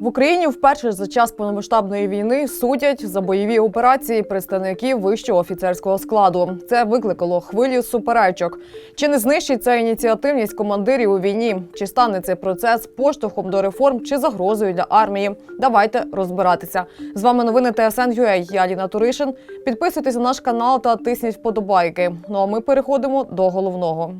В Україні вперше за час повномасштабної війни судять за бойові операції представників вищого офіцерського складу. Це викликало хвилю суперечок. Чи не знищить це ініціативність командирів у війні? Чи стане цей процес поштовхом до реформ чи загрозою для армії? Давайте розбиратися. З вами новини ТСН.UA. Я Ліна Туришин. Підписуйтесь на наш канал та тисніть вподобайки. Ну а ми переходимо до головного.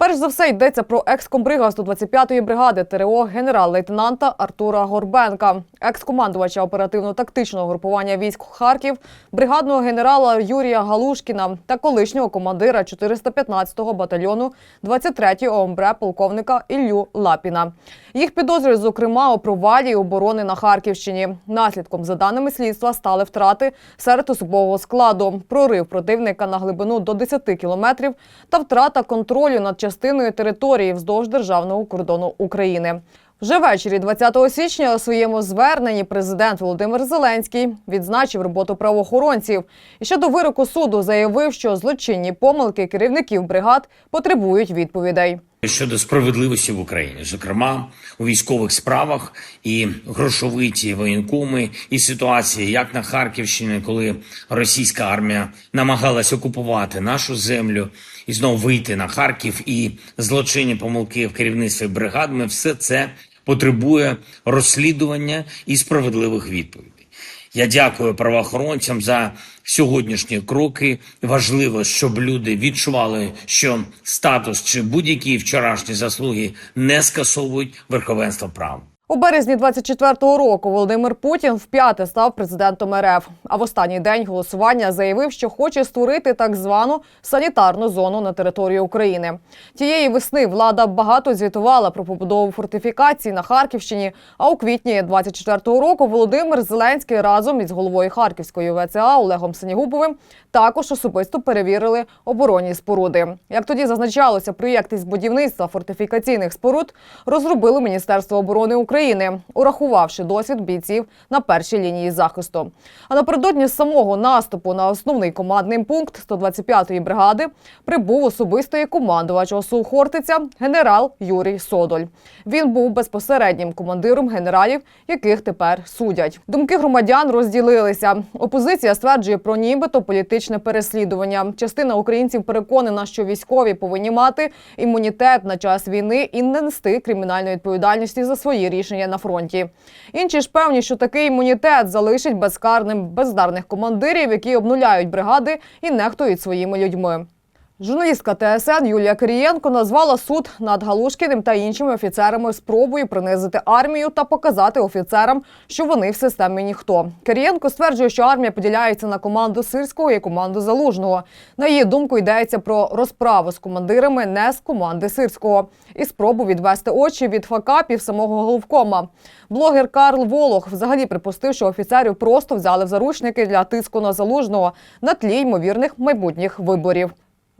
Перш за все йдеться про екс-комбрига 125-ї бригади ТРО генерал-лейтенанта Артура Горбенка, екс-командувача оперативно-тактичного групування військ Харків, бригадного генерала Юрія Галушкіна та колишнього командира 415-го батальйону 23-ї ОМБР полковника Іллю Лапіна. Їх підозрюють, зокрема, у провалі оборони на Харківщині. Наслідком, за даними слідства, стали втрати серед особового складу, прорив противника на глибину до 10 кілометрів та втрата контролю над частиною території вздовж державного кордону України. Вже ввечері 20 січня у своєму зверненні президент Володимир Зеленський відзначив роботу правоохоронців і щодо вироку суду заявив, що злочинні помилки керівників бригад потребують відповідей. щодо справедливості в Україні, зокрема у військових справах і грошовиті воєнкоми, і ситуації, як на Харківщині, коли російська армія намагалась окупувати нашу землю і знову вийти на Харків, і злочинні помилки в керівництві бригад, ми все це потребує розслідування і справедливих відповідей. Я дякую правоохоронцям за сьогоднішні кроки. Важливо, щоб люди відчували, що статус чи будь-які вчорашні заслуги не скасовують верховенство права. У березні 24-го року Володимир Путін вп'яте став президентом РФ. А в останній день голосування заявив, що хоче створити так звану санітарну зону на території України. Тієї весни влада багато звітувала про побудову фортифікацій на Харківщині. А у квітні 24-го року Володимир Зеленський разом із головою Харківської ВЦА Олегом Синігубовим також особисто перевірили оборонні споруди. Як тоді зазначалося, проєкт із будівництва фортифікаційних споруд розробили Міністерство оборони України, урахувавши досвід бійців на першій лінії захисту. А напередодні самого наступу на основний командний пункт 125-ї бригади прибув особистий командувач ОСУ Хортиця генерал Юрій Содоль. Він був безпосереднім командиром генералів, яких тепер судять. Думки громадян розділилися. Опозиція стверджує про нібито політичне переслідування. Частина українців переконана, що військові повинні мати імунітет на час війни і не нести кримінальної відповідальності за свої рішення на фронті. Інші ж певні, що такий імунітет залишить безкарним бездарних командирів, які обнуляють бригади і нехтують своїми людьми. Журналістка ТСН Юлія Кирієнко назвала суд над Галушкіним та іншими офіцерами спробою принизити армію та показати офіцерам, що вони в системі ніхто. Кирієнко стверджує, що армія поділяється на команду Сирського і команду Залужного. На її думку йдеться про розправу з командирами не з команди Сирського і спробу відвести очі від факапів самого головкома. Блогер Карл Волох взагалі припустив, що офіцерів просто взяли в заручники для тиску на залужного на тлі ймовірних майбутніх виборів.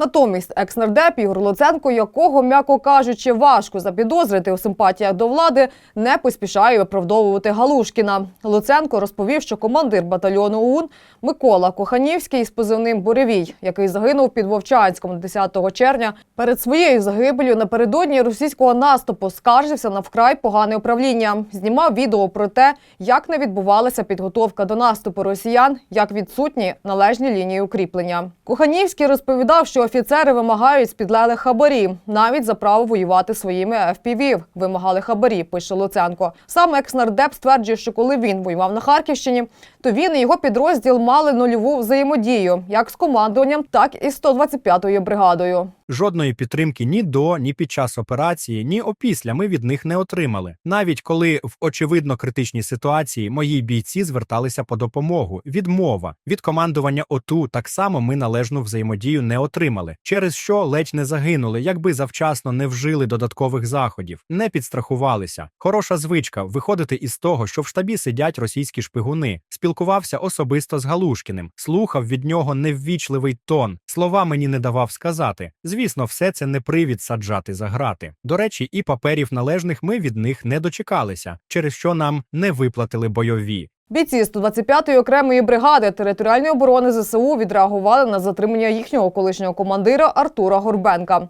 Натомість екс-нардеп Ігор Луценко, якого, м'яко кажучи, важко запідозрити у симпатіях до влади, не поспішає виправдовувати Галушкіна. Луценко розповів, що командир батальйону ОУН Микола Коханівський з позивним Буревій, який загинув під Вовчанськом 10 червня, перед своєю загибелью напередодні російського наступу скаржився на вкрай погане управління. Знімав відео про те, як не відбувалася підготовка до наступу росіян, як відсутні належні лінії укріплення. Коханівський розповідав, що офіцери вимагають з підлеглих хабарі, навіть за право воювати своїми FPV вимагали хабарі. Пише Луценко. Сам екс-нардеп стверджує, що коли він воював на Харківщині, то він і його підрозділ мали нульову взаємодію як з командуванням, так і з 125-ю бригадою. Жодної підтримки ні до, ні під час операції, ні опісля ми від них не отримали. Навіть коли в очевидно критичній ситуації мої бійці зверталися по допомогу. Відмова від командування ОТУ так само ми належну взаємодію не отримали, через що ледь не загинули, якби завчасно не вжили додаткових заходів, не підстрахувалися. Хороша звичка виходити із того, що в штабі сидять російські шпигуни. Спілкувався особисто з Галушкіним, слухав від нього неввічливий тон, слова мені не давав сказати. Звісно, все це не привід саджати за грати. До речі, і паперів належних ми від них не дочекалися, через що нам не виплатили бойові. Бійці 125-ї окремої бригади територіальної оборони ЗСУ відреагували на затримання їхнього колишнього командира Артура Горбенка.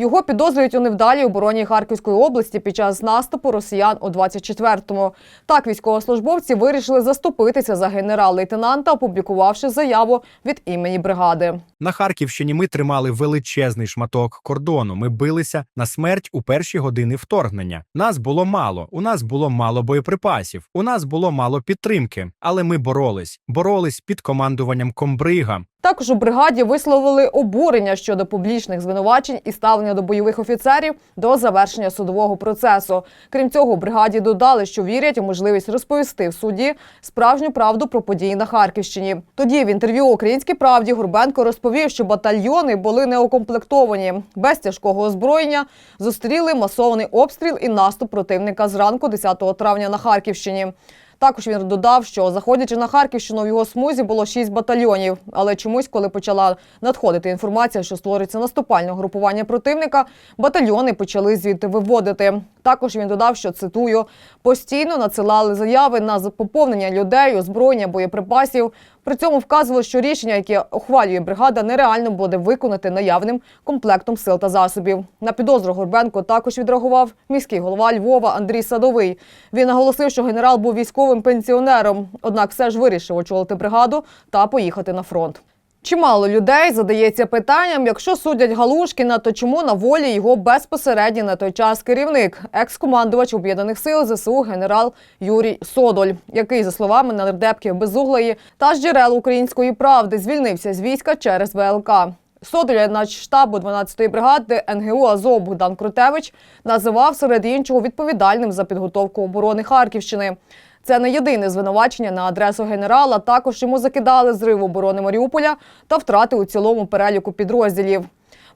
Його підозрюють у невдалій обороні Харківської області під час наступу росіян у 24-му. Так військовослужбовці вирішили заступитися за генерал-лейтенанта, опублікувавши заяву від імені бригади. На Харківщині ми тримали величезний шматок кордону. Ми билися на смерть у перші години вторгнення. Нас було мало. У нас було мало боєприпасів. У нас було мало підтримки. Але ми боролись, боролись під командуванням комбрига. Також у бригаді висловили обурення щодо публічних звинувачень і ставлення до бойових офіцерів до завершення судового процесу. Крім цього, бригаді додали, що вірять у можливість розповісти в суді справжню правду про події на Харківщині. Тоді в інтерв'ю Українській правді Горбенко розповів, що батальйони були неукомплектовані без тяжкого озброєння, зустріли масований обстріл і наступ противника зранку 10 травня на Харківщині. Також він додав, що заходячи на Харківщину, в його смузі було шість батальйонів. Але чомусь, коли почала надходити інформація, що створиться наступальне групування противника, батальйони почали звідти виводити. Також він додав, що цитую постійно надсилали заяви на поповнення людей, озброєння, боєприпасів. При цьому вказували, що рішення, яке ухвалює бригада, нереально буде виконати наявним комплектом сил та засобів. На підозру Горбенко також відреагував міський голова Львова Андрій Садовий. Він наголосив, що генерал був військовим пенсіонером, однак все ж вирішив очолити бригаду та поїхати на фронт. Чимало людей задається питанням, якщо судять Галушкіна, то чому на волі його безпосередній на той час керівник, екс-командувач об'єднаних сил ЗСУ генерал Юрій Содоль, який, за словами нардепків Безуглої та ж джерел української правди, звільнився з війська через ВЛК. Содоля начштабу 12-ї бригади НГУ Азов Богдан Крутевич називав серед іншого відповідальним за підготовку оборони Харківщини. Це не єдине звинувачення на адресу генерала. Також йому закидали зрив оборони Маріуполя та втрати у цілому переліку підрозділів.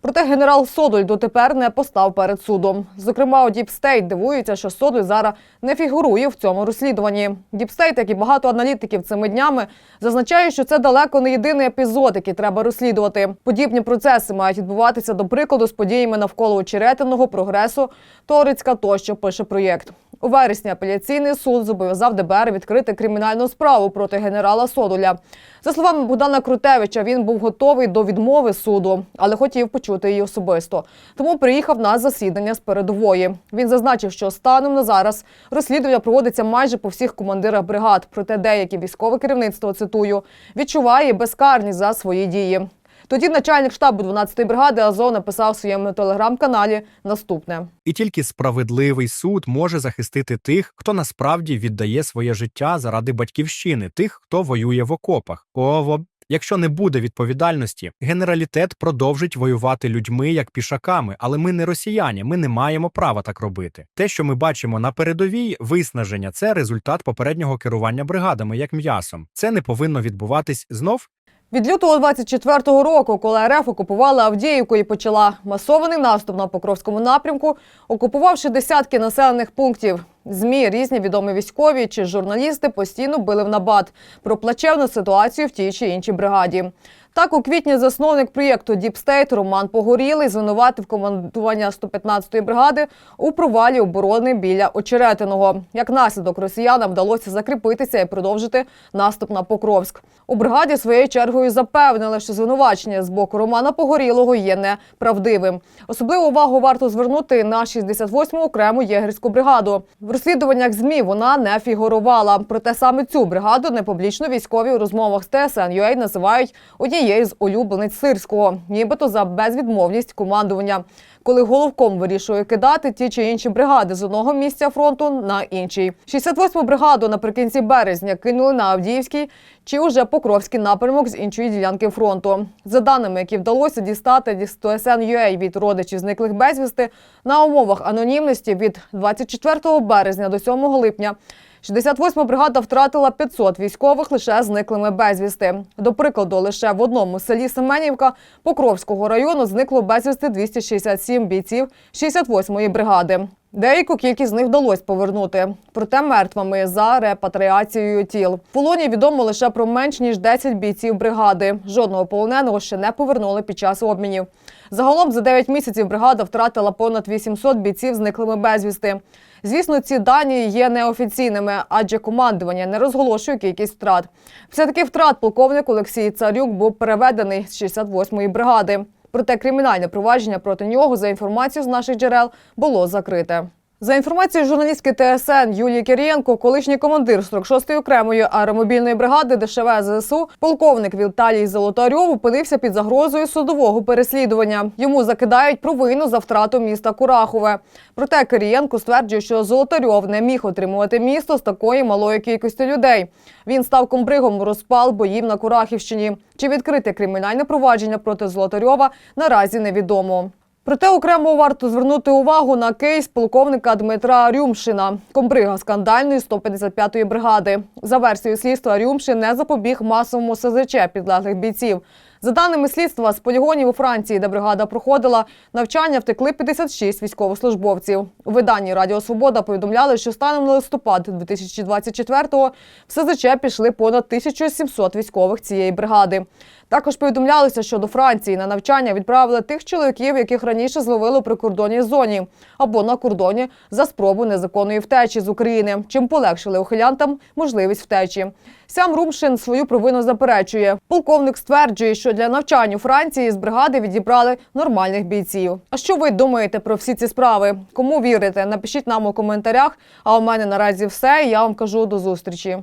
Проте генерал Содоль дотепер не постав перед судом. Зокрема, у Діпстейт дивується, що Содоль зараз не фігурує в цьому розслідуванні. Діпстейт, як і багато аналітиків цими днями, зазначає, що це далеко не єдиний епізод, який треба розслідувати. Подібні процеси мають відбуватися до прикладу з подіями навколо очеретиного прогресу, Торицька тощо пише проєкт. У вересні апеляційний суд зобов'язав ДБР відкрити кримінальну справу проти генерала Содоля. За словами Богдана Крутевича, він був готовий до відмови суду, але хотів почути її особисто. Тому приїхав на засідання з передової. Він зазначив, що станом на зараз розслідування проводиться майже по всіх командирах бригад. Проте деякі військове керівництво цитую відчуває безкарність за свої дії. Тоді начальник штабу 12-ї бригади Азов написав в своєму телеграм-каналі наступне. І тільки справедливий суд може захистити тих, хто насправді віддає своє життя заради батьківщини, тих, хто воює в окопах. Ово. Якщо не буде відповідальності, генералітет продовжить воювати людьми як пішаками, але ми не росіяни, ми не маємо права так робити. Те, що ми бачимо на передовій, виснаження це результат попереднього керування бригадами як м'ясом. Це не повинно відбуватись знов Від лютого 24-го року, коли РФ окупувала Авдіївку і почала масований наступ на Покровському напрямку, окупувавши десятки населених пунктів. ЗМІ, різні відомі військові чи журналісти постійно били в набат про плачевну ситуацію в тій чи іншій бригаді. Так, у квітні засновник проєкту State Роман Погорілий звинуватив командування 115-ї бригади у провалі оборони біля Очеретиного. Як наслідок росіянам вдалося закріпитися і продовжити наступ на Покровськ. У бригаді своєю чергою запевнили, що звинувачення з боку Романа Погорілого є неправдивим. Особливу увагу варто звернути на 68-му окрему єгерську бригаду. В розслідуваннях ЗМІ вона не фігурувала. Проте саме цю бригаду непублічно військові у розмовах з TSN.ua називають однією з улюблениць Сирського, нібито за безвідмовність командування, коли головком вирішує кидати ті чи інші бригади з одного місця фронту на інший. 68-му бригаду наприкінці березня кинули на Авдіївський чи уже Покровський напрямок з іншої ділянки фронту. За даними, які вдалося дістати TSN.ua від родичів зниклих безвісти, на умовах анонімності від 24 березня до 7 липня 68-ма бригада втратила 500 військових лише зниклими безвісти. До прикладу, лише в одному селі Семенівка Покровського району зникло безвісти 267 бійців 68-ї бригади. Деяку кількість з них вдалося повернути, проте мертвими за репатріацією тіл. В полоні відомо лише про менш ніж 10 бійців бригади. Жодного полоненого ще не повернули під час обмінів. Загалом за 9 місяців бригада втратила понад 800 бійців зниклими безвісти. Звісно, ці дані є неофіційними, адже командування не розголошує кількість втрат. Після таких втрат полковник Олексій Царюк був переведений з 68-ї бригади. Проте кримінальне провадження проти нього, за інформацією з наших джерел, було закрите. За інформацією журналістки ТСН Юлії Кирієнко, колишній командир 46-ї окремої аеромобільної бригади ДШВ ЗСУ, полковник Віталій Золотарьов опинився під загрозою судового переслідування. Йому закидають провину за втрату міста Курахове. Проте Кирієнко стверджує, що Золотарьов не міг отримувати місто з такої малої кількості людей. Він став комбригом розпал боїв на Курахівщині. Чи відкрите кримінальне провадження проти Золотарьова наразі невідомо. Проте окремо варто звернути увагу на кейс полковника Дмитра Рюмшина, комбрига скандальної 155-ї бригади. За версією слідства, Рюмшин не запобіг масовому СЗЧ підлеглих бійців. За даними слідства, з полігонів у Франції, де бригада проходила навчання, втекли 56 військовослужбовців. У виданні Радіо Свобода повідомляли, що станом на листопад 2024-го в СЗЧ пішли понад 1700 військових цієї бригади. Також повідомлялося, що до Франції на навчання відправили тих чоловіків, яких раніше зловили у прикордонній зоні або на кордоні за спробу незаконної втечі з України, чим полегшили ухилянтам можливість втечі. Сям Румшин свою провину заперечує. Полковник стверджує, що для навчань у Франції з бригади відібрали нормальних бійців. А що ви думаєте про всі ці справи? Кому вірите? Напишіть нам у коментарях. А у мене наразі все. Я вам кажу до зустрічі.